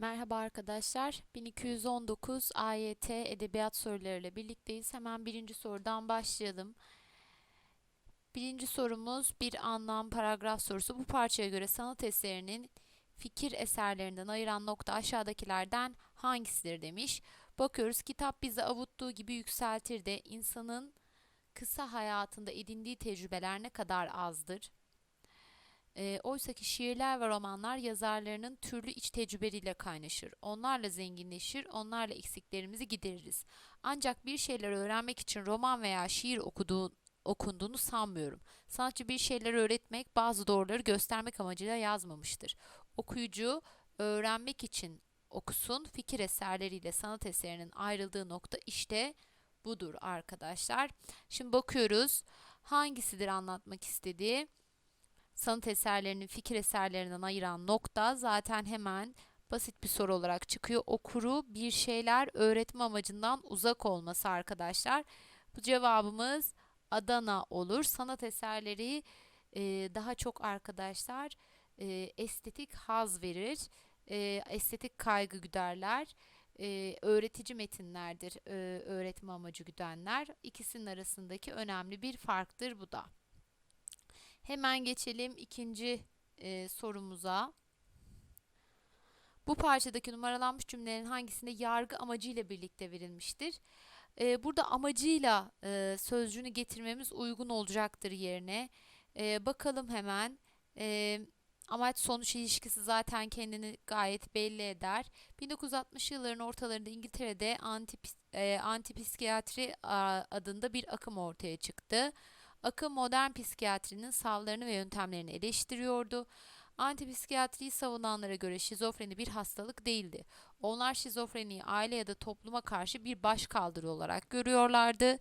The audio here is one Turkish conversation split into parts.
Merhaba arkadaşlar. 1219 AYT edebiyat sorularıyla birlikteyiz. Hemen birinci sorudan başlayalım. Birinci sorumuz bir anlam paragraf sorusu. Bu parçaya göre sanat eserinin fikir eserlerinden ayıran nokta aşağıdakilerden hangisidir demiş. Bakıyoruz kitap bizi avuttuğu gibi yükseltir de insanın kısa hayatında edindiği tecrübeler ne kadar azdır. E, oysa ki şiirler ve romanlar yazarlarının türlü iç tecrübeleriyle kaynaşır. Onlarla zenginleşir, onlarla eksiklerimizi gideririz. Ancak bir şeyler öğrenmek için roman veya şiir okuduğu, okunduğunu sanmıyorum. Sanatçı bir şeyler öğretmek, bazı doğruları göstermek amacıyla yazmamıştır. Okuyucu öğrenmek için okusun, fikir eserleriyle sanat eserinin ayrıldığı nokta işte budur arkadaşlar. Şimdi bakıyoruz hangisidir anlatmak istediği sanat eserlerinin fikir eserlerinden ayıran nokta zaten hemen basit bir soru olarak çıkıyor. Okuru bir şeyler öğretme amacından uzak olması arkadaşlar. Bu cevabımız Adana olur. Sanat eserleri e, daha çok arkadaşlar e, estetik haz verir. E, estetik kaygı güderler. E, öğretici metinlerdir e, öğretme amacı güdenler. İkisinin arasındaki önemli bir farktır bu da. Hemen geçelim ikinci e, sorumuza. Bu parçadaki numaralanmış cümlelerin hangisinde yargı amacıyla birlikte verilmiştir? E, burada amacıyla e, sözcüğünü getirmemiz uygun olacaktır yerine. E, bakalım hemen. E, amaç sonuç ilişkisi zaten kendini gayet belli eder. 1960 yılların ortalarında İngiltere'de antip, e, antipsikiyatri adında bir akım ortaya çıktı. Akım modern psikiyatrinin savlarını ve yöntemlerini eleştiriyordu. Antipsikiyatriyi savunanlara göre şizofreni bir hastalık değildi. Onlar şizofreniyi aile ya da topluma karşı bir başkaldırı olarak görüyorlardı.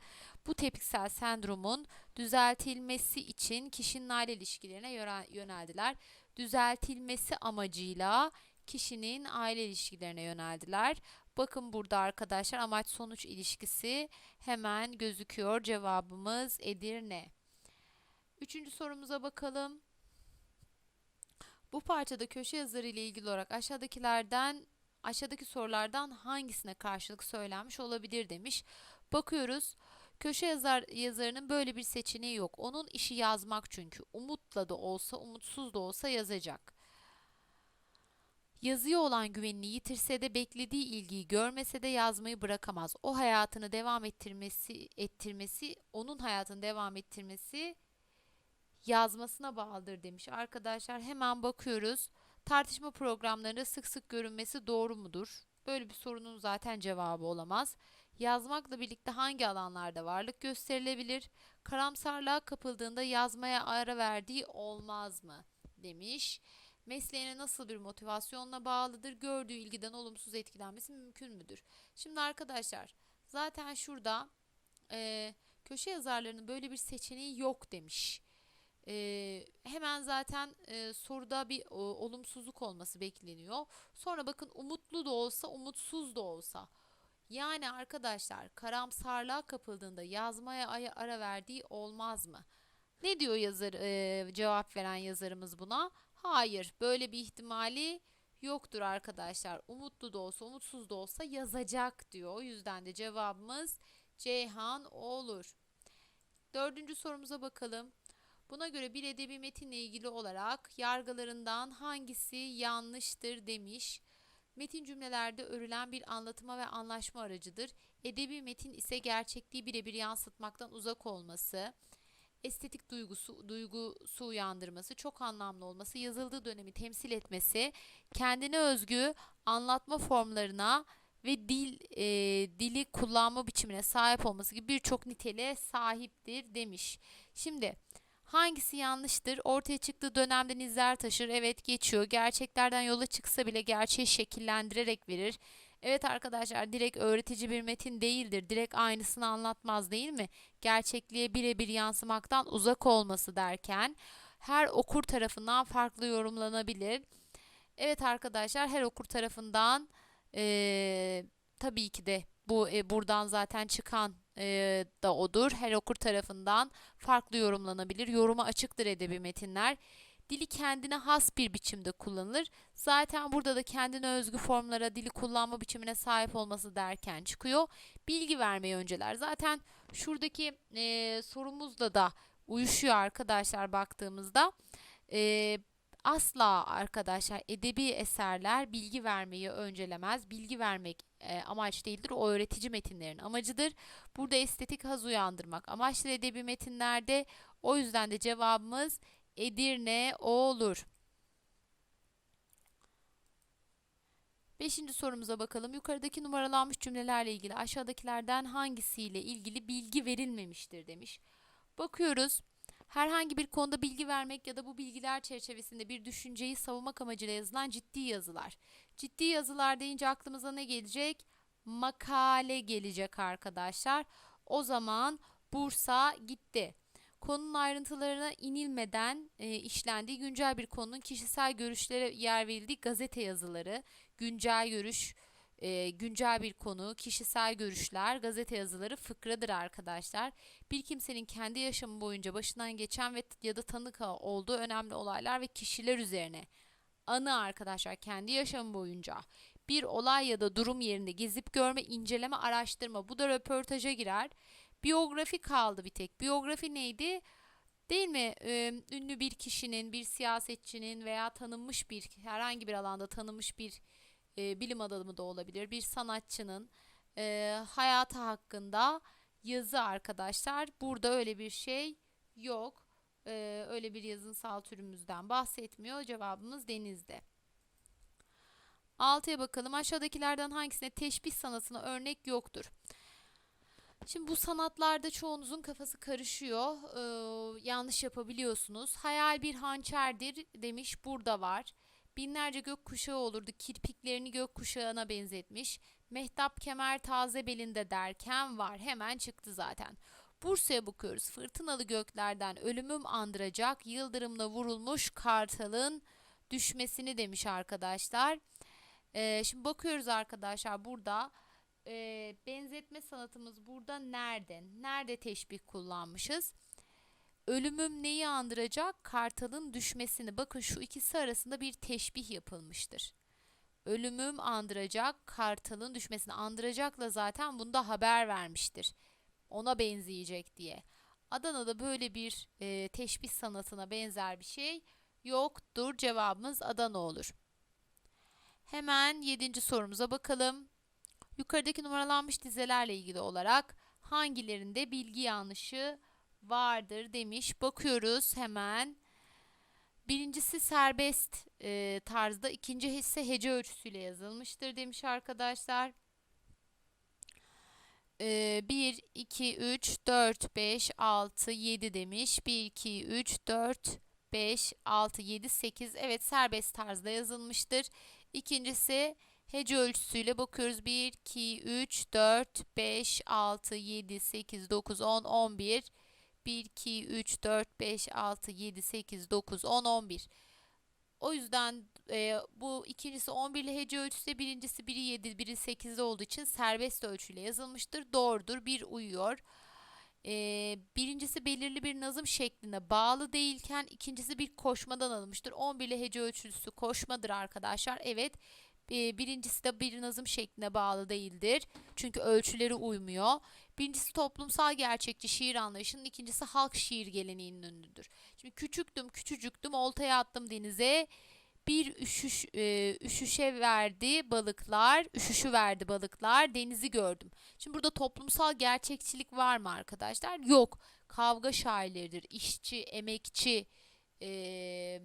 Bu tepkisel sendromun düzeltilmesi için kişinin aile ilişkilerine yöneldiler. Düzeltilmesi amacıyla kişinin aile ilişkilerine yöneldiler. Bakın burada arkadaşlar amaç sonuç ilişkisi hemen gözüküyor. Cevabımız Edirne. Üçüncü sorumuza bakalım. Bu parçada köşe yazarı ile ilgili olarak aşağıdakilerden aşağıdaki sorulardan hangisine karşılık söylenmiş olabilir demiş. Bakıyoruz. Köşe yazar yazarının böyle bir seçeneği yok. Onun işi yazmak çünkü. Umutla da olsa, umutsuz da olsa yazacak. Yazıya olan güvenini yitirse de beklediği ilgiyi görmese de yazmayı bırakamaz. O hayatını devam ettirmesi, ettirmesi, onun hayatını devam ettirmesi yazmasına bağlıdır demiş. Arkadaşlar hemen bakıyoruz. Tartışma programlarında sık sık görünmesi doğru mudur? Böyle bir sorunun zaten cevabı olamaz. Yazmakla birlikte hangi alanlarda varlık gösterilebilir? Karamsarlığa kapıldığında yazmaya ara verdiği olmaz mı? demiş mesleğine nasıl bir motivasyonla bağlıdır, gördüğü ilgiden olumsuz etkilenmesi mümkün müdür? Şimdi arkadaşlar zaten şurada e, köşe yazarlarının böyle bir seçeneği yok demiş. E, hemen zaten e, soruda bir o, olumsuzluk olması bekleniyor. Sonra bakın umutlu da olsa, umutsuz da olsa. Yani arkadaşlar karamsarlığa kapıldığında yazmaya ara verdiği olmaz mı? Ne diyor yazar e, cevap veren yazarımız buna? Hayır, böyle bir ihtimali yoktur arkadaşlar. Umutlu da olsa, umutsuz da olsa yazacak diyor. O yüzden de cevabımız Ceyhan olur. Dördüncü sorumuza bakalım. Buna göre bir edebi metinle ilgili olarak yargılarından hangisi yanlıştır demiş. Metin cümlelerde örülen bir anlatıma ve anlaşma aracıdır. Edebi metin ise gerçekliği birebir yansıtmaktan uzak olması, estetik duygusu duygusu uyandırması, çok anlamlı olması, yazıldığı dönemi temsil etmesi, kendine özgü anlatma formlarına ve dil e, dili kullanma biçimine sahip olması gibi birçok niteliğe sahiptir demiş. Şimdi hangisi yanlıştır? Ortaya çıktığı dönemden izler taşır. Evet geçiyor. Gerçeklerden yola çıksa bile gerçeği şekillendirerek verir. Evet arkadaşlar direkt öğretici bir metin değildir. Direkt aynısını anlatmaz değil mi? Gerçekliğe birebir yansımaktan uzak olması derken her okur tarafından farklı yorumlanabilir. Evet arkadaşlar her okur tarafından ee, tabii ki de bu e, buradan zaten çıkan e, da odur. Her okur tarafından farklı yorumlanabilir. Yoruma açıktır edebi metinler. Dili kendine has bir biçimde kullanılır. Zaten burada da kendine özgü formlara, dili kullanma biçimine sahip olması derken çıkıyor. Bilgi vermeyi önceler. Zaten şuradaki e, sorumuzla da uyuşuyor arkadaşlar baktığımızda. E, asla arkadaşlar edebi eserler bilgi vermeyi öncelemez. Bilgi vermek e, amaç değildir. O öğretici metinlerin amacıdır. Burada estetik haz uyandırmak amaçlı edebi metinlerde. O yüzden de cevabımız Edirne olur. Beşinci sorumuza bakalım. Yukarıdaki numaralanmış cümlelerle ilgili aşağıdakilerden hangisiyle ilgili bilgi verilmemiştir demiş. Bakıyoruz. Herhangi bir konuda bilgi vermek ya da bu bilgiler çerçevesinde bir düşünceyi savunmak amacıyla yazılan ciddi yazılar. Ciddi yazılar deyince aklımıza ne gelecek? Makale gelecek arkadaşlar. O zaman Bursa gitti. Konunun ayrıntılarına inilmeden e, işlendiği güncel bir konunun kişisel görüşlere yer verildiği gazete yazıları, güncel görüş, e, güncel bir konu, kişisel görüşler, gazete yazıları fıkradır arkadaşlar. Bir kimsenin kendi yaşamı boyunca başından geçen ve ya da tanık olduğu önemli olaylar ve kişiler üzerine anı arkadaşlar kendi yaşamı boyunca bir olay ya da durum yerinde gezip görme, inceleme, araştırma. Bu da röportaja girer. Biyografi kaldı bir tek. Biyografi neydi? Değil mi? Ünlü bir kişinin, bir siyasetçinin veya tanınmış bir herhangi bir alanda tanınmış bir bilim adamı da olabilir. Bir sanatçının e, hayatı hakkında yazı arkadaşlar. Burada öyle bir şey yok. Öyle bir yazınsal türümüzden bahsetmiyor. Cevabımız denizde. 6'ya bakalım. Aşağıdakilerden hangisine teşbih sanatına örnek yoktur? Şimdi bu sanatlarda çoğunuzun kafası karışıyor. Ee, yanlış yapabiliyorsunuz. Hayal bir hançerdir demiş. Burada var. Binlerce gök kuşağı olurdu. Kirpiklerini gök kuşağına benzetmiş. Mehtap kemer taze belinde derken var. Hemen çıktı zaten. Bursa'ya bakıyoruz. Fırtınalı göklerden ölümüm andıracak yıldırımla vurulmuş kartalın düşmesini demiş arkadaşlar. Ee, şimdi bakıyoruz arkadaşlar burada e, benzetme sanatımız burada nerede? Nerede teşbih kullanmışız? Ölümüm neyi andıracak? Kartalın düşmesini. Bakın şu ikisi arasında bir teşbih yapılmıştır. Ölümüm andıracak kartalın düşmesini. Andıracakla zaten bunda haber vermiştir. Ona benzeyecek diye. Adana'da böyle bir e, teşbih sanatına benzer bir şey yoktur. Cevabımız Adana olur. Hemen yedinci sorumuza bakalım. Yukarıdaki numaralanmış dizelerle ilgili olarak hangilerinde bilgi yanlışı vardır demiş. Bakıyoruz hemen. Birincisi serbest e, tarzda, ikinci ise hece ölçüsüyle yazılmıştır demiş arkadaşlar. E, 1, 2, 3, 4, 5, 6, 7 demiş. 1, 2, 3, 4, 5, 6, 7, 8. Evet serbest tarzda yazılmıştır. İkincisi hece ölçüsüyle bakıyoruz. 1, 2, 3, 4, 5, 6, 7, 8, 9, 10, 11. 1, 2, 3, 4, 5, 6, 7, 8, 9, 10, 11. O yüzden e, bu ikincisi 11 ile hece ölçüsü birincisi biri 7, biri 8'de olduğu için serbest ölçüyle yazılmıştır. Doğrudur. Bir uyuyor. E, birincisi belirli bir nazım şeklinde bağlı değilken ikincisi bir koşmadan alınmıştır. 11 ile hece ölçüsü koşmadır arkadaşlar. Evet. Birincisi de bir nazım şekline bağlı değildir. Çünkü ölçüleri uymuyor. Birincisi toplumsal gerçekçi şiir anlayışının, ikincisi halk şiir geleneğinin ünlüdür. Şimdi küçüktüm, küçücüktüm, oltaya attım denize. Bir üşüş, e, üşüşe verdi balıklar, üşüşü verdi balıklar, denizi gördüm. Şimdi burada toplumsal gerçekçilik var mı arkadaşlar? Yok. Kavga şairleridir. İşçi, emekçi, e,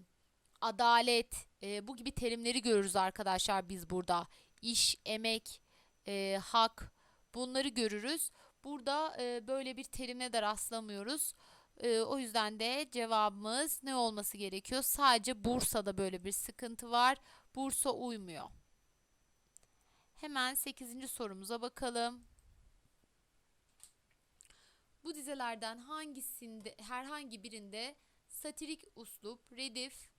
adalet, e, bu gibi terimleri görürüz arkadaşlar biz burada. İş, emek, e, hak bunları görürüz. Burada e, böyle bir terime de rastlamıyoruz. E, o yüzden de cevabımız ne olması gerekiyor? Sadece Bursa'da böyle bir sıkıntı var. Bursa uymuyor. Hemen 8. sorumuza bakalım. Bu dizelerden hangisinde herhangi birinde satirik uslup, redif,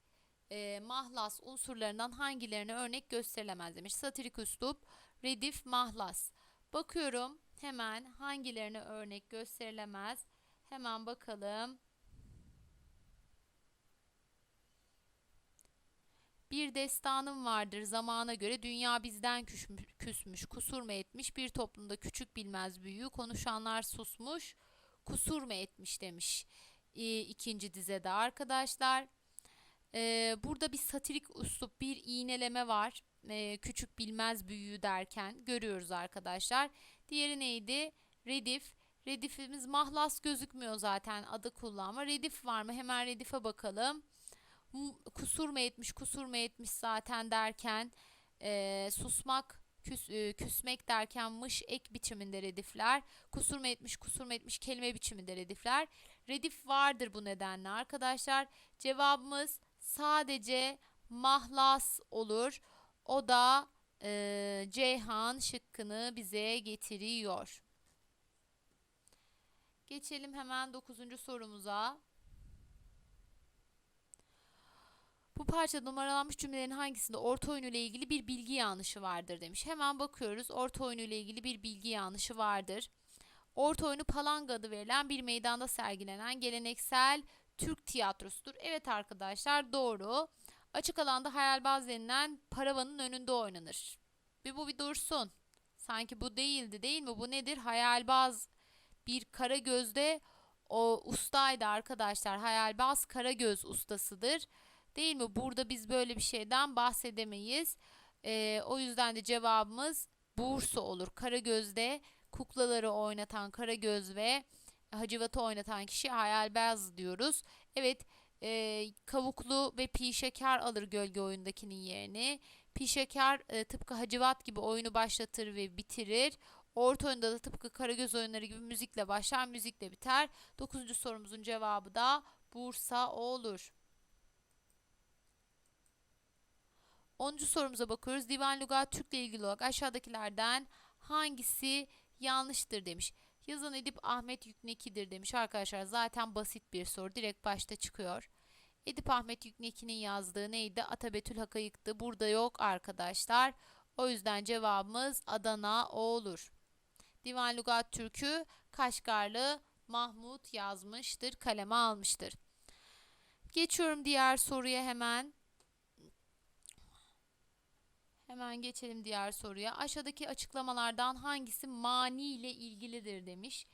e, mahlas unsurlarından hangilerine örnek gösterilemez demiş. Satirik uslup, redif, mahlas. Bakıyorum hemen hangilerine örnek gösterilemez. Hemen bakalım. Bir destanım vardır zamana göre dünya bizden küsmüş, küsmüş kusur mu etmiş bir toplumda küçük bilmez büyüğü konuşanlar susmuş kusur mu etmiş demiş e, ikinci dizede arkadaşlar. E, burada bir satirik uslup bir iğneleme var e, küçük bilmez büyüğü derken görüyoruz arkadaşlar. Diğeri neydi? Redif. Redifimiz mahlas gözükmüyor zaten adı kullanma. Redif var mı? Hemen redife bakalım. Kusur mu etmiş, kusur mu etmiş zaten derken e, susmak, küs, e, küsmek derken mış ek biçiminde redifler. Kusur mu etmiş, kusur mu etmiş kelime biçiminde redifler. Redif vardır bu nedenle arkadaşlar. Cevabımız sadece mahlas olur. O da e, Ceyhan şıkkını bize getiriyor. Geçelim hemen 9. sorumuza. Bu parçada numaralanmış cümlelerin hangisinde orta oyunu ile ilgili bir bilgi yanlışı vardır demiş. Hemen bakıyoruz. Orta oyunu ile ilgili bir bilgi yanlışı vardır. Orta oyunu palanga adı verilen bir meydanda sergilenen geleneksel Türk tiyatrosudur. Evet arkadaşlar doğru. Açık alanda hayalbaz denilen paravanın önünde oynanır. Bir bu bir dursun. Sanki bu değildi değil mi? Bu nedir? Hayalbaz bir kara gözde o ustaydı arkadaşlar. Hayalbaz kara göz ustasıdır. Değil mi? Burada biz böyle bir şeyden bahsedemeyiz. Ee, o yüzden de cevabımız Bursa olur. Kara gözde kuklaları oynatan kara göz ve Hacivat'ı oynatan kişi hayalbaz diyoruz. Evet e, kavuklu ve pi şeker alır gölge oyundakinin yerini. Pi şeker e, tıpkı Hacivat gibi oyunu başlatır ve bitirir. Orta oyunda da tıpkı Karagöz oyunları gibi müzikle başlar, müzikle biter. Dokuzuncu sorumuzun cevabı da Bursa olur. Onuncu sorumuza bakıyoruz. Divan Lugat Türk'le ilgili olarak aşağıdakilerden hangisi yanlıştır demiş. Yazan Edip Ahmet Yükneki'dir demiş arkadaşlar. Zaten basit bir soru. Direkt başta çıkıyor. Edip Ahmet Yükneki'nin yazdığı neydi? Atabetül Hakayık'tı. Burada yok arkadaşlar. O yüzden cevabımız Adana olur. Divan Lugat Türk'ü Kaşgarlı Mahmut yazmıştır. Kaleme almıştır. Geçiyorum diğer soruya hemen. Hemen geçelim diğer soruya. Aşağıdaki açıklamalardan hangisi mani ile ilgilidir demiş.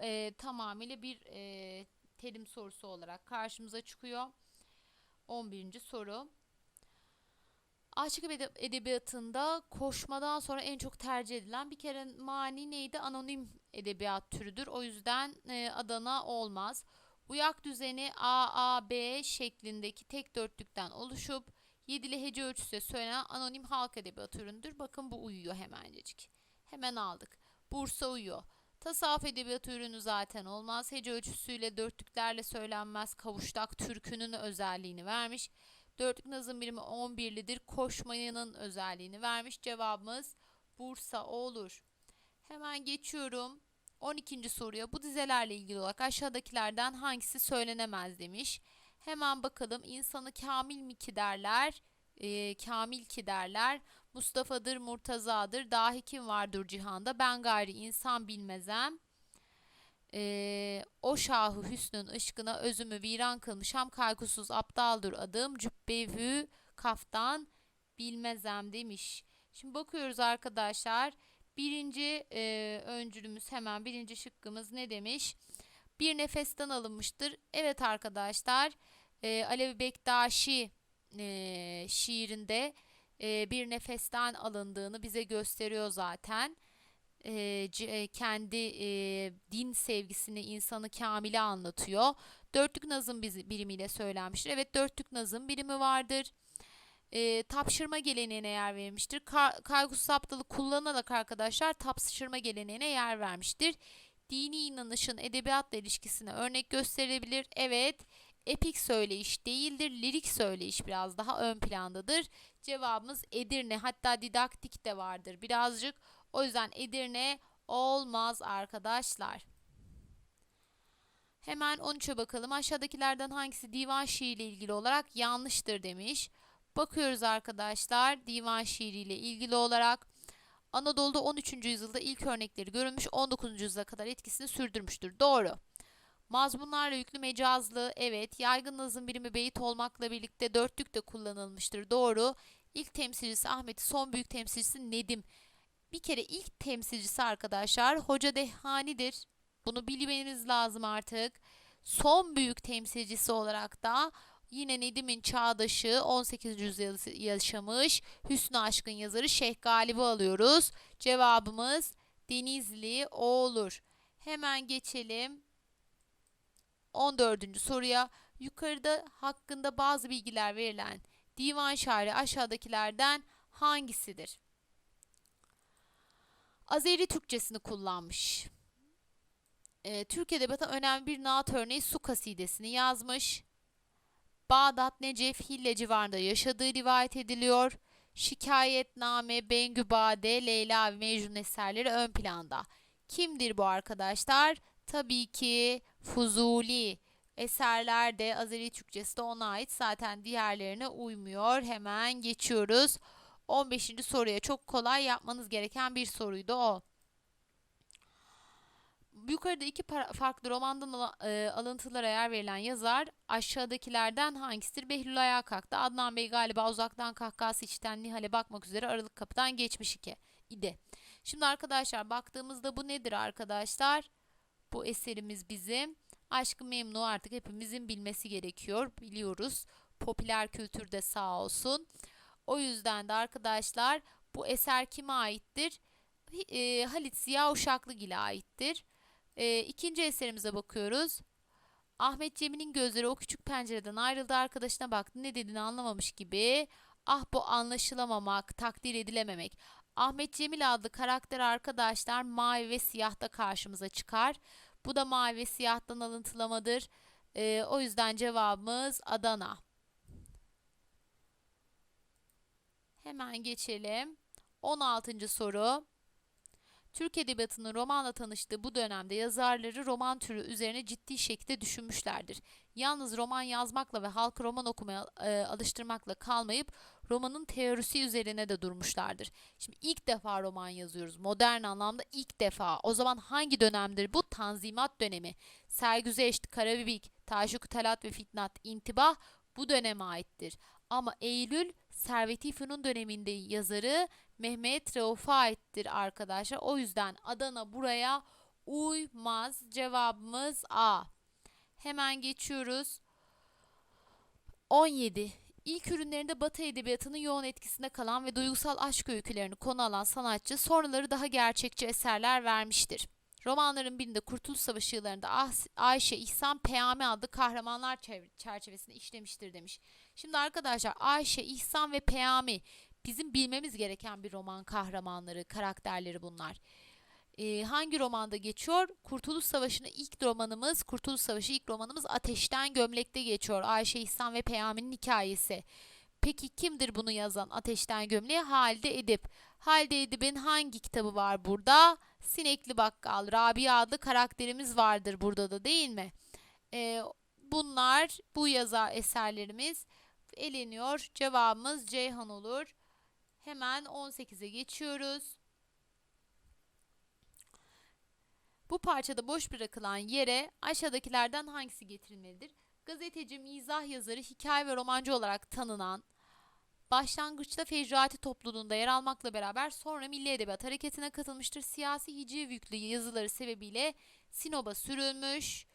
E, tamamıyla bir e, terim sorusu olarak karşımıza çıkıyor. 11. soru. Aşık edebiyatında koşmadan sonra en çok tercih edilen bir kere mani neydi? Anonim edebiyat türüdür. O yüzden e, Adana olmaz. Uyak düzeni A, A, B şeklindeki tek dörtlükten oluşup Yedili hece ölçüsü söylenen anonim halk edebiyatı ürünüdür. Bakın bu uyuyor hemencecik. Hemen aldık. Bursa uyuyor. Tasavvuf edebiyatı ürünü zaten olmaz. Hece ölçüsüyle dörtlüklerle söylenmez. Kavuştak türkünün özelliğini vermiş. Dörtlük nazım birimi 11'lidir. Koşmayanın özelliğini vermiş. Cevabımız Bursa olur. Hemen geçiyorum. 12. soruya bu dizelerle ilgili olarak aşağıdakilerden hangisi söylenemez demiş. Hemen bakalım insanı kamil mi ki derler? E, kamil ki derler. Mustafa'dır, Murtaza'dır. Dahi kim vardır cihanda? Ben gayri insan bilmezem. E, o şahı hüsnün ışkına özümü viran kılmışam. Kaygısız aptaldır adım. Cübbevü kaftan bilmezem demiş. Şimdi bakıyoruz arkadaşlar. Birinci e, öncülümüz hemen birinci şıkkımız ne demiş? Bir nefesten alınmıştır. Evet arkadaşlar e, Alevi Bektaşi e, şiirinde e, bir nefesten alındığını bize gösteriyor zaten. E, c, kendi e, din sevgisini, insanı kamile anlatıyor. Dörtlük nazım birimiyle söylenmiştir. Evet dörtlük nazım birimi vardır. E, tapşırma geleneğine yer vermiştir. Kar, kaygısız aptalı kullanarak arkadaşlar tapşırma geleneğine yer vermiştir. Dini inanışın edebiyatla ilişkisine örnek gösterebilir. Evet epik söyleyiş değildir. Lirik söyleyiş biraz daha ön plandadır. Cevabımız Edirne. Hatta didaktik de vardır birazcık. O yüzden Edirne olmaz arkadaşlar. Hemen 13'e bakalım. Aşağıdakilerden hangisi divan şiiriyle ilgili olarak yanlıştır demiş. Bakıyoruz arkadaşlar divan şiiriyle ilgili olarak. Anadolu'da 13. yüzyılda ilk örnekleri görülmüş 19. yüzyıla kadar etkisini sürdürmüştür. Doğru. Mazmunlarla yüklü mecazlı, evet. Yaygın nazım birimi beyit olmakla birlikte dörtlük de kullanılmıştır, doğru. İlk temsilcisi Ahmet, son büyük temsilcisi Nedim. Bir kere ilk temsilcisi arkadaşlar Hoca Dehhani'dir. Bunu bilmeniz lazım artık. Son büyük temsilcisi olarak da yine Nedim'in çağdaşı 18. yüzyılda yaşamış Hüsnü Aşk'ın yazarı Şeyh Galip'i alıyoruz. Cevabımız Denizli o olur. Hemen geçelim 14. soruya. Yukarıda hakkında bazı bilgiler verilen divan şairi aşağıdakilerden hangisidir? Azeri Türkçesini kullanmış. Ee, Türk Edebiyatı'nda önemli bir naat örneği Su kasidesini yazmış. Bağdat, Necef, Hille civarında yaşadığı rivayet ediliyor. Şikayetname, Bengübade, Leyla ve Mecnun eserleri ön planda. Kimdir bu arkadaşlar? Tabii ki Fuzuli. Eserler de Azeri Türkçesi de ona ait. Zaten diğerlerine uymuyor. Hemen geçiyoruz. 15. soruya çok kolay yapmanız gereken bir soruydu o. Yukarıda iki farklı romandan e, alıntılara yer verilen yazar aşağıdakilerden hangisidir? Behlül ayağa kalktı. Adnan Bey galiba uzaktan kahkahası içten Nihal'e bakmak üzere aralık kapıdan geçmiş iki idi. Şimdi arkadaşlar baktığımızda bu nedir arkadaşlar? Bu eserimiz bizim. Aşkı Memnu artık hepimizin bilmesi gerekiyor. Biliyoruz. Popüler kültürde sağ olsun. O yüzden de arkadaşlar bu eser kime aittir? E, Halit Ziya Uşaklıgil'e aittir. E, ikinci eserimize bakıyoruz. Ahmet Cemil'in gözleri o küçük pencereden ayrıldı arkadaşına baktı ne dediğini anlamamış gibi. Ah bu anlaşılamamak, takdir edilememek. Ahmet Cemil adlı karakter arkadaşlar mavi ve siyahta karşımıza çıkar. Bu da mavi ve siyahtan alıntılamadır. Ee, o yüzden cevabımız Adana. Hemen geçelim. 16. soru. Türk Edebiyatı'nın romanla tanıştığı bu dönemde yazarları roman türü üzerine ciddi şekilde düşünmüşlerdir. Yalnız roman yazmakla ve halkı roman okumaya e, alıştırmakla kalmayıp romanın teorisi üzerine de durmuşlardır. Şimdi ilk defa roman yazıyoruz. Modern anlamda ilk defa. O zaman hangi dönemdir bu? Tanzimat dönemi. Sergüzeşt, Karabibik, Taşuk Talat ve Fitnat, İntibah bu döneme aittir. Ama Eylül Servet-i Fünun döneminde yazarı Mehmet Rauf'a aittir arkadaşlar. O yüzden Adana buraya uymaz. Cevabımız A. Hemen geçiyoruz. 17. İlk ürünlerinde Batı edebiyatının yoğun etkisinde kalan ve duygusal aşk öykülerini konu alan sanatçı sonraları daha gerçekçi eserler vermiştir. Romanların birinde Kurtuluş Savaşı yıllarında ah, Ayşe İhsan Peyami adlı kahramanlar çerçevesinde işlemiştir demiş. Şimdi arkadaşlar Ayşe, İhsan ve Peyami bizim bilmemiz gereken bir roman kahramanları, karakterleri bunlar. Ee, hangi romanda geçiyor? Kurtuluş Savaşı'nın ilk romanımız, Kurtuluş Savaşı ilk romanımız Ateşten Gömlek'te geçiyor. Ayşe İhsan ve Peyami'nin hikayesi. Peki kimdir bunu yazan Ateşten Gömleği? Halide Edip. Halide Edip'in hangi kitabı var burada? Sinekli Bakkal, Rabia adlı karakterimiz vardır burada da değil mi? Ee, bunlar bu yazar eserlerimiz eleniyor. Cevabımız Ceyhan olur. Hemen 18'e geçiyoruz. Bu parçada boş bırakılan yere aşağıdakilerden hangisi getirilmelidir? Gazeteci, mizah yazarı, hikaye ve romancı olarak tanınan, başlangıçta Fecrati topluluğunda yer almakla beraber sonra Milli Edebiyat Hareketi'ne katılmıştır. Siyasi hiciv yüklü yazıları sebebiyle Sinop'a sürülmüş.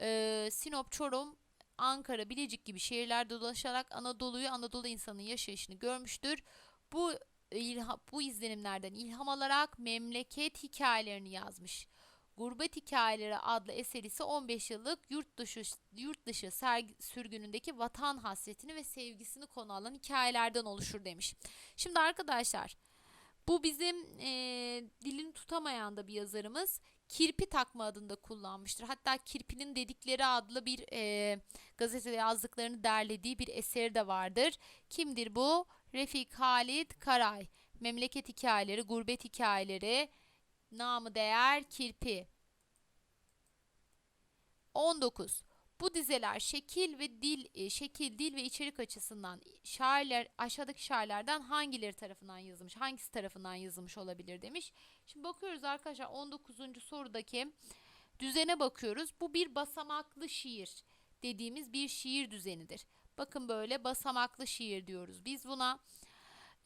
Ee, Sinop, Çorum, Ankara, Bilecik gibi şehirlerde dolaşarak Anadolu'yu, Anadolu insanın yaşayışını görmüştür. Bu ilha, bu izlenimlerden ilham alarak memleket hikayelerini yazmış. Gurbet Hikayeleri adlı eseri ise 15 yıllık yurt dışı yurt dışı sergi, sürgünündeki vatan hasretini ve sevgisini konu alan hikayelerden oluşur demiş. Şimdi arkadaşlar bu bizim e, dilini tutamayan da bir yazarımız. Kirpi takma adında kullanmıştır. Hatta Kirpi'nin dedikleri adlı bir e, gazetede yazdıklarını derlediği bir eseri de vardır. Kimdir bu? Refik Halit Karay. Memleket hikayeleri, gurbet hikayeleri, namı değer Kirpi. 19. Bu dizeler şekil ve dil, e, şekil, dil ve içerik açısından şairler aşağıdaki şairlerden hangileri tarafından yazılmış, hangisi tarafından yazılmış olabilir demiş. Şimdi bakıyoruz arkadaşlar 19. sorudaki Düzene bakıyoruz. Bu bir basamaklı şiir dediğimiz bir şiir düzenidir. Bakın böyle basamaklı şiir diyoruz. Biz buna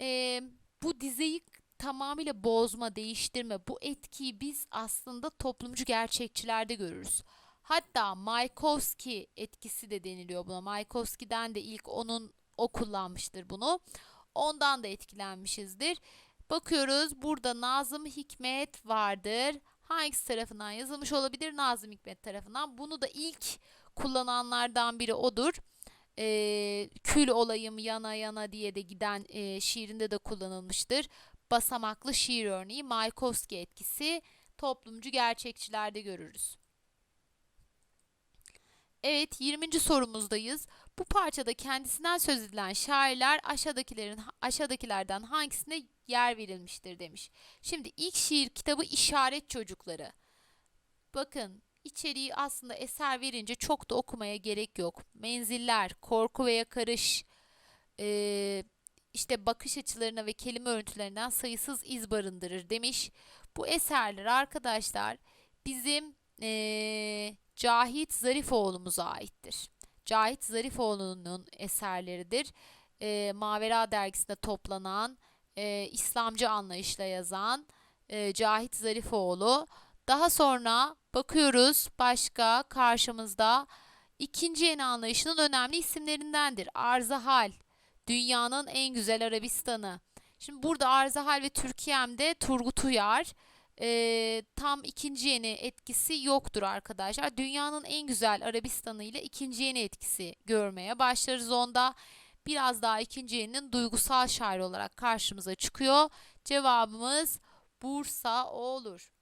e, bu dizeyi tamamıyla bozma, değiştirme, bu etkiyi biz aslında toplumcu gerçekçilerde görürüz. Hatta Mayakovski etkisi de deniliyor buna. Mayakovski'den de ilk onun o kullanmıştır bunu. Ondan da etkilenmişizdir. Bakıyoruz burada Nazım Hikmet vardır. Hangisi tarafından yazılmış olabilir? Nazım Hikmet tarafından. Bunu da ilk kullananlardan biri odur. Ee, kül olayım yana yana diye de giden e, şiirinde de kullanılmıştır. Basamaklı şiir örneği Mayakovski etkisi toplumcu gerçekçilerde görürüz. Evet 20. sorumuzdayız. Bu parçada kendisinden söz edilen şairler aşağıdakilerin aşağıdakilerden hangisine yer verilmiştir demiş. Şimdi ilk şiir kitabı İşaret Çocukları. Bakın içeriği aslında eser verince çok da okumaya gerek yok. Menziller, korku ve yakarış, ee, işte bakış açılarına ve kelime örüntülerinden sayısız iz barındırır demiş. Bu eserler arkadaşlar bizim ee, Cahit Zarifoğlu'muza aittir. Cahit Zarifoğlu'nun eserleridir. E, Mavera dergisinde toplanan, e, İslamcı anlayışla yazan e, Cahit Zarifoğlu. Daha sonra bakıyoruz başka karşımızda ikinci yeni anlayışının önemli isimlerindendir. Arzahal, dünyanın en güzel Arabistanı. Şimdi burada Arzahal ve Türkiye'mde Turgut Uyar e, tam ikinci yeni etkisi yoktur arkadaşlar. Dünyanın en güzel Arabistan'ı ile ikinci yeni etkisi görmeye başlarız onda. Biraz daha ikinci yeninin duygusal şair olarak karşımıza çıkıyor. Cevabımız Bursa olur.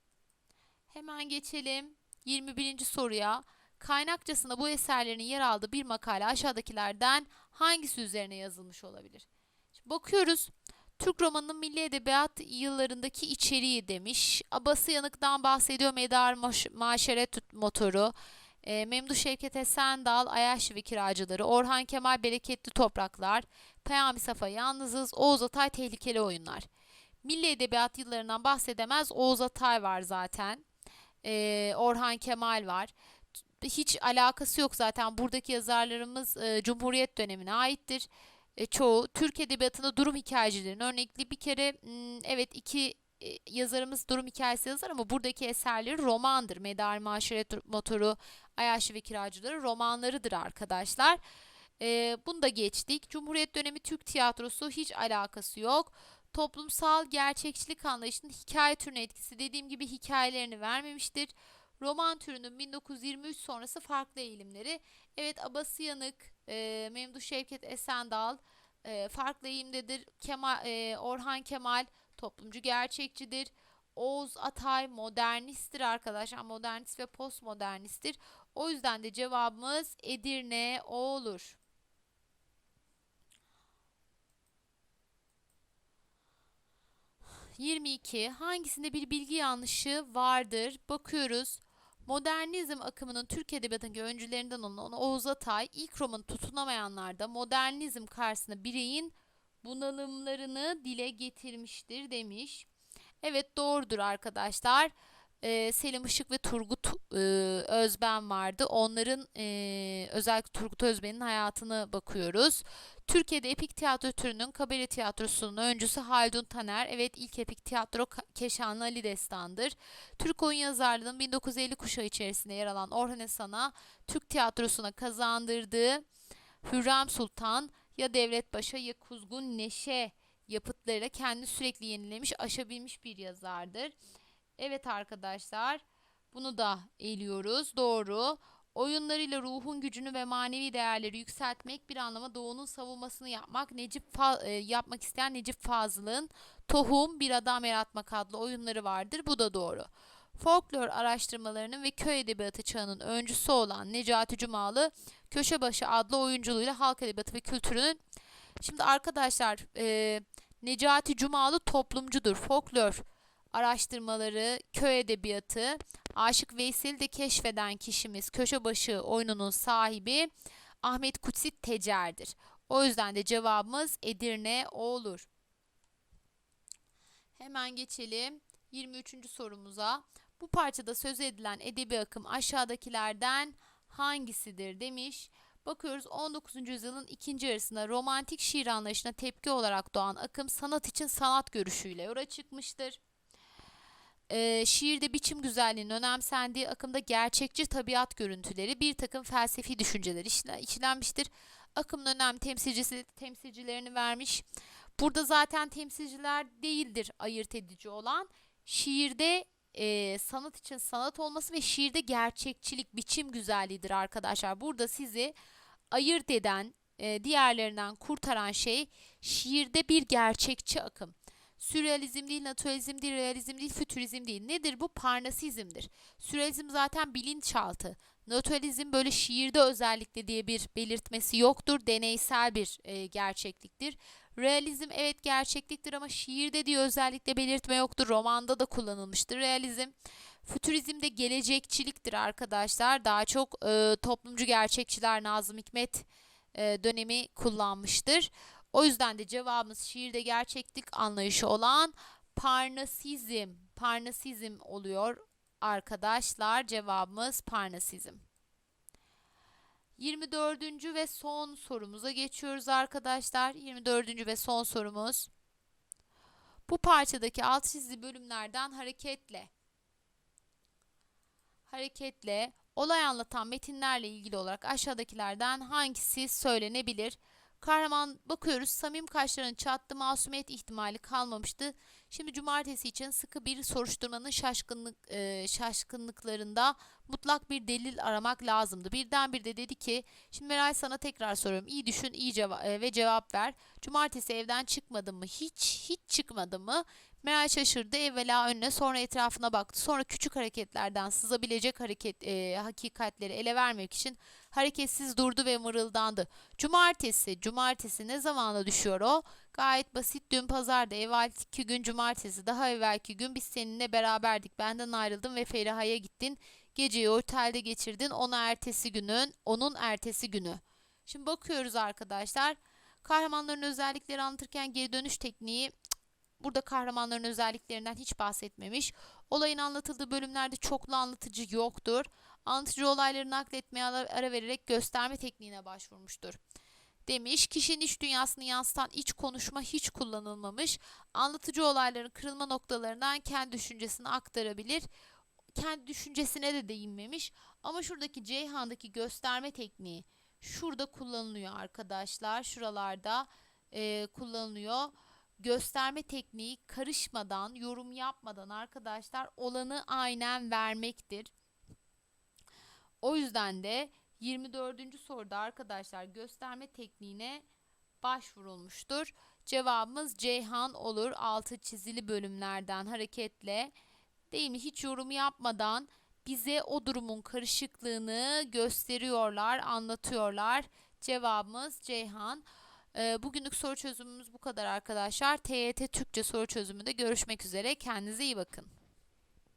Hemen geçelim 21. soruya. Kaynakçasında bu eserlerin yer aldığı bir makale aşağıdakilerden hangisi üzerine yazılmış olabilir? Şimdi bakıyoruz. Türk romanının milli edebiyat yıllarındaki içeriği demiş. Abası Yanık'tan bahsediyor. Medar Maşeret Motoru. E, Memduh Şevket Esendal, Ayaş ve Kiracıları, Orhan Kemal Bereketli Topraklar, Peyami Safa Yalnızız, Oğuz Atay Tehlikeli Oyunlar. Milli edebiyat yıllarından bahsedemez. Oğuz Atay var zaten. E, Orhan Kemal var. Hiç alakası yok zaten. Buradaki yazarlarımız e, Cumhuriyet dönemine aittir e, çoğu Türk Edebiyatı'nda durum hikayecilerin örnekli bir kere evet iki e, yazarımız durum hikayesi yazar ama buradaki eserleri romandır. Medar Maşeret Motoru, Ayaşlı ve Kiracıları romanlarıdır arkadaşlar. E, bunu da geçtik. Cumhuriyet dönemi Türk tiyatrosu hiç alakası yok. Toplumsal gerçekçilik anlayışının hikaye türüne etkisi dediğim gibi hikayelerini vermemiştir. Roman türünün 1923 sonrası farklı eğilimleri. Evet Abası Yanık, e, Memduh Şevket Esendal e, farklı eğimdedir. Kemal, e, Orhan Kemal toplumcu gerçekçidir. Oğuz Atay modernisttir arkadaşlar. Modernist ve postmodernisttir. O yüzden de cevabımız Edirne o olur. Yirmi iki. Hangisinde bir bilgi yanlışı vardır? Bakıyoruz. Modernizm akımının Türk Edebiyatı'ndaki öncülerinden olan Oğuz Atay ilk romanı tutunamayanlarda modernizm karşısında bireyin bunalımlarını dile getirmiştir demiş. Evet doğrudur arkadaşlar e, Selim Işık ve Turgut e, Özben vardı. Onların e, özellikle Turgut Özben'in hayatını bakıyoruz. Türkiye'de epik tiyatro türünün kabare tiyatrosunun öncüsü Haldun Taner. Evet ilk epik tiyatro Keşanlı Ali Destan'dır. Türk oyun yazarlığının 1950 kuşağı içerisinde yer alan Orhan Esan'a Türk tiyatrosuna kazandırdığı Hürrem Sultan ya Devlet Paşa ya Kuzgun Neşe yapıtlarıyla kendi sürekli yenilemiş, aşabilmiş bir yazardır. Evet arkadaşlar bunu da eliyoruz. Doğru. Oyunlarıyla ruhun gücünü ve manevi değerleri yükseltmek bir anlama doğunun savunmasını yapmak Necip Fa e, yapmak isteyen Necip Fazıl'ın Tohum Bir Adam Yaratmak adlı oyunları vardır. Bu da doğru. Folklor araştırmalarının ve köy edebiyatı çağının öncüsü olan Necati Cumalı Köşebaşı adlı oyunculuğuyla halk edebiyatı ve kültürünün Şimdi arkadaşlar e, Necati Cumalı toplumcudur. Folklor araştırmaları, köy edebiyatı, Aşık Veysel'i de keşfeden kişimiz Köşebaşı oyununun sahibi Ahmet Kutsit Tecer'dir. O yüzden de cevabımız Edirne olur. Hemen geçelim 23. sorumuza. Bu parçada söz edilen edebi akım aşağıdakilerden hangisidir demiş. Bakıyoruz 19. yüzyılın ikinci yarısında romantik şiir anlayışına tepki olarak doğan akım sanat için sanat görüşüyle yola çıkmıştır. Ee, şiirde biçim güzelliğinin önemsendiği akımda gerçekçi tabiat görüntüleri bir takım felsefi düşünceler işlenmiştir. Akımın önemli temsilcisi temsilcilerini vermiş. Burada zaten temsilciler değildir ayırt edici olan. Şiirde e, sanat için sanat olması ve şiirde gerçekçilik, biçim güzelliğidir arkadaşlar. Burada sizi ayırt eden, e, diğerlerinden kurtaran şey şiirde bir gerçekçi akım. Sürrealizm değil, naturalizm değil, realizm değil, fütürizm değil. Nedir bu? Parnasizmdir. Sürrealizm zaten bilinçaltı. Naturalizm böyle şiirde özellikle diye bir belirtmesi yoktur. Deneysel bir e, gerçekliktir. Realizm evet gerçekliktir ama şiirde diye özellikle belirtme yoktur. Romanda da kullanılmıştır realizm. Fütürizm de gelecekçiliktir arkadaşlar. Daha çok e, toplumcu gerçekçiler Nazım Hikmet e, dönemi kullanmıştır. O yüzden de cevabımız şiirde gerçeklik anlayışı olan Parnasizm. Parnasizm oluyor arkadaşlar. Cevabımız Parnasizm. 24. ve son sorumuza geçiyoruz arkadaşlar. 24. ve son sorumuz. Bu parçadaki alt çizili bölümlerden hareketle hareketle olay anlatan metinlerle ilgili olarak aşağıdakilerden hangisi söylenebilir? Kahraman bakıyoruz samim kaşların çattı masumiyet ihtimali kalmamıştı. Şimdi cumartesi için sıkı bir soruşturmanın şaşkınlık e, şaşkınlıklarında mutlak bir delil aramak lazımdı. Birdenbire de dedi ki şimdi Meral sana tekrar soruyorum. İyi düşün iyi ceva e, ve cevap ver. Cumartesi evden çıkmadın mı? Hiç hiç çıkmadın mı? Meral şaşırdı. Evvela önüne sonra etrafına baktı. Sonra küçük hareketlerden sızabilecek hareket e, hakikatleri ele vermek için hareketsiz durdu ve mırıldandı. Cumartesi, cumartesi ne zamana düşüyor o? Gayet basit. Dün pazarda, evvelki gün cumartesi, daha evvelki gün biz seninle beraberdik. Benden ayrıldın ve Feriha'ya gittin. Geceyi otelde geçirdin. Ona ertesi günün, onun ertesi günü. Şimdi bakıyoruz arkadaşlar. Kahramanların özellikleri anlatırken geri dönüş tekniği burada kahramanların özelliklerinden hiç bahsetmemiş. Olayın anlatıldığı bölümlerde çoklu anlatıcı yoktur. Anlatıcı olayları nakletmeye ara vererek gösterme tekniğine başvurmuştur. Demiş kişinin iç dünyasını yansıtan iç konuşma hiç kullanılmamış. Anlatıcı olayların kırılma noktalarından kendi düşüncesini aktarabilir. Kendi düşüncesine de değinmemiş. Ama şuradaki Ceyhan'daki gösterme tekniği şurada kullanılıyor arkadaşlar. Şuralarda e, kullanılıyor gösterme tekniği karışmadan, yorum yapmadan arkadaşlar olanı aynen vermektir. O yüzden de 24. soruda arkadaşlar gösterme tekniğine başvurulmuştur. Cevabımız Ceyhan olur. Altı çizili bölümlerden hareketle değil mi? Hiç yorum yapmadan bize o durumun karışıklığını gösteriyorlar, anlatıyorlar. Cevabımız Ceyhan. Ee, bugünlük soru çözümümüz bu kadar arkadaşlar. TYT Türkçe soru çözümünde görüşmek üzere. Kendinize iyi bakın.